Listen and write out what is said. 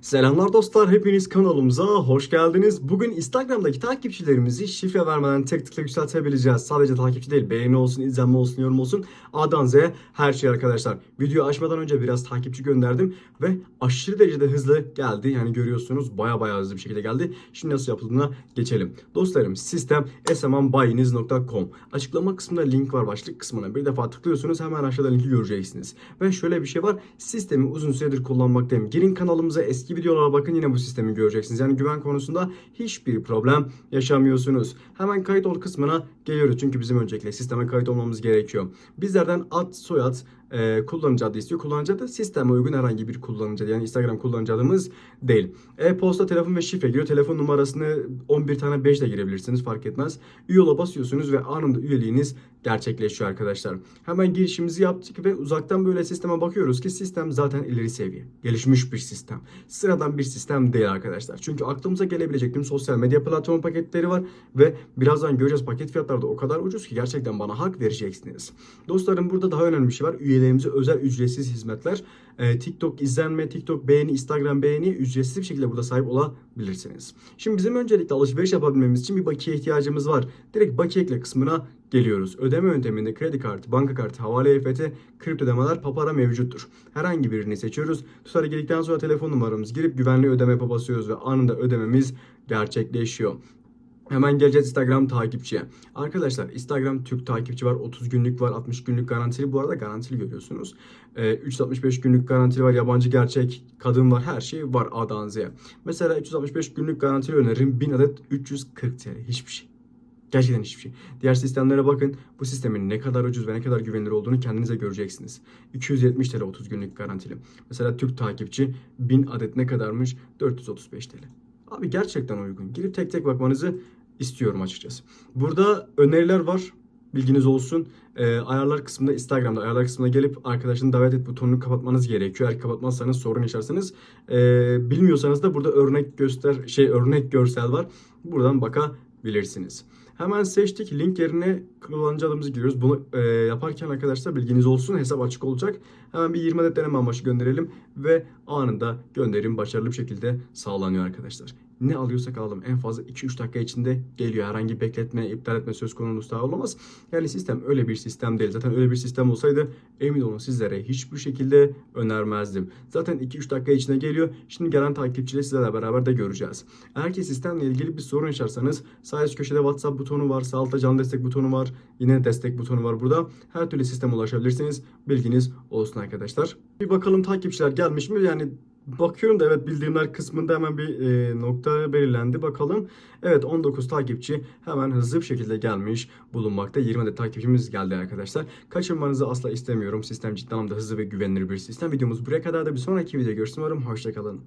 Selamlar dostlar, hepiniz kanalımıza hoş geldiniz. Bugün Instagram'daki takipçilerimizi şifre vermeden tek tıkla yükseltebileceğiz. Sadece takipçi değil, beğeni olsun, izlenme olsun, yorum olsun. A'dan Z'ye her şey arkadaşlar. Video açmadan önce biraz takipçi gönderdim ve aşırı derecede hızlı geldi. Yani görüyorsunuz baya baya hızlı bir şekilde geldi. Şimdi nasıl yapıldığına geçelim. Dostlarım sistem smanbayiniz.com Açıklama kısmında link var başlık kısmına. Bir defa tıklıyorsunuz hemen aşağıda linki göreceksiniz. Ve şöyle bir şey var. Sistemi uzun süredir kullanmaktayım. Girin kanalımıza eski videolara bakın yine bu sistemi göreceksiniz. Yani güven konusunda hiçbir problem yaşamıyorsunuz. Hemen kayıt ol kısmına geliyoruz. Çünkü bizim öncelikle sisteme kayıt olmamız gerekiyor. Bizlerden ad, soyad, e, kullanıcı adı istiyor. Kullanıcı adı sisteme uygun herhangi bir kullanıcı adı. Yani Instagram kullanıcı adımız değil. E-posta, telefon ve şifre giriyor. Telefon numarasını 11 tane 5 de girebilirsiniz fark etmez. Üye ola basıyorsunuz ve anında üyeliğiniz gerçekleşiyor arkadaşlar. Hemen girişimizi yaptık ve uzaktan böyle sisteme bakıyoruz ki sistem zaten ileri seviye. Gelişmiş bir sistem. Sıradan bir sistem değil arkadaşlar. Çünkü aklımıza gelebilecek tüm sosyal medya platform paketleri var ve birazdan göreceğiz paket fiyatları da o kadar ucuz ki gerçekten bana hak vereceksiniz. Dostlarım burada daha önemli bir şey var. Üyelerimize özel ücretsiz hizmetler. Ee, TikTok izlenme, TikTok beğeni, Instagram beğeni ücretsiz bir şekilde burada sahip olabilirsiniz. Şimdi bizim öncelikle alışveriş yapabilmemiz için bir bakiye ihtiyacımız var. Direkt bakiye ekle kısmına geliyoruz. Ödeme yönteminde kredi kartı, banka kartı, havale EFT, kripto ödemeler, papara mevcuttur. Herhangi birini seçiyoruz. Tutarı girdikten sonra telefon numaramızı girip güvenli ödeme basıyoruz ve anında ödememiz gerçekleşiyor. Hemen geleceğiz Instagram takipçiye. Arkadaşlar Instagram Türk takipçi var. 30 günlük var. 60 günlük garantili. Bu arada garantili görüyorsunuz. Ee, 365 günlük garantili var. Yabancı gerçek kadın var. Her şey var A'dan Z'ye. Mesela 365 günlük garantili öneririm. 1000 adet 340 TL. Hiçbir şey. Gerçekten hiçbir şey. Diğer sistemlere bakın. Bu sistemin ne kadar ucuz ve ne kadar güvenilir olduğunu kendinize göreceksiniz. 270 TL 30 günlük garantili. Mesela Türk takipçi 1000 adet ne kadarmış? 435 TL. Abi gerçekten uygun. Girip tek tek bakmanızı istiyorum açıkçası. Burada öneriler var. Bilginiz olsun. Ee, ayarlar kısmında Instagram'da ayarlar kısmına gelip arkadaşını davet et butonunu kapatmanız gerekiyor. Eğer kapatmazsanız sorun yaşarsınız. Ee, bilmiyorsanız da burada örnek göster şey örnek görsel var. Buradan bakabilirsiniz. Hemen seçtik. Link yerine kullanıcı adımızı giriyoruz. Bunu e, yaparken arkadaşlar bilginiz olsun. Hesap açık olacak. Hemen bir 20 adet deneme amaçlı gönderelim. Ve anında gönderim başarılı bir şekilde sağlanıyor arkadaşlar. Ne alıyorsak alalım. En fazla 2-3 dakika içinde geliyor. Herhangi bir bekletme, iptal etme söz konusu daha olamaz. Yani sistem öyle bir sistem değil. Zaten öyle bir sistem olsaydı emin olun sizlere hiçbir şekilde önermezdim. Zaten 2-3 dakika içinde geliyor. Şimdi gelen takipçiyle sizlerle beraber de göreceğiz. Eğer ki sistemle ilgili bir sorun yaşarsanız sağ üst köşede WhatsApp butonu var. Sağ altta canlı destek butonu var. Yine destek butonu var burada. Her türlü sisteme ulaşabilirsiniz. Bilginiz olsun arkadaşlar. Bir bakalım takipçiler gelmiş mi? Yani Bakıyorum da evet bildirimler kısmında hemen bir e, nokta belirlendi. Bakalım. Evet 19 takipçi hemen hızlı bir şekilde gelmiş bulunmakta. 20 adet takipçimiz geldi arkadaşlar. Kaçırmanızı asla istemiyorum. Sistem ciddi anlamda hızlı ve güvenilir bir sistem. Videomuz buraya kadar da bir sonraki videoda görüşürüz. Umarım hoşçakalın.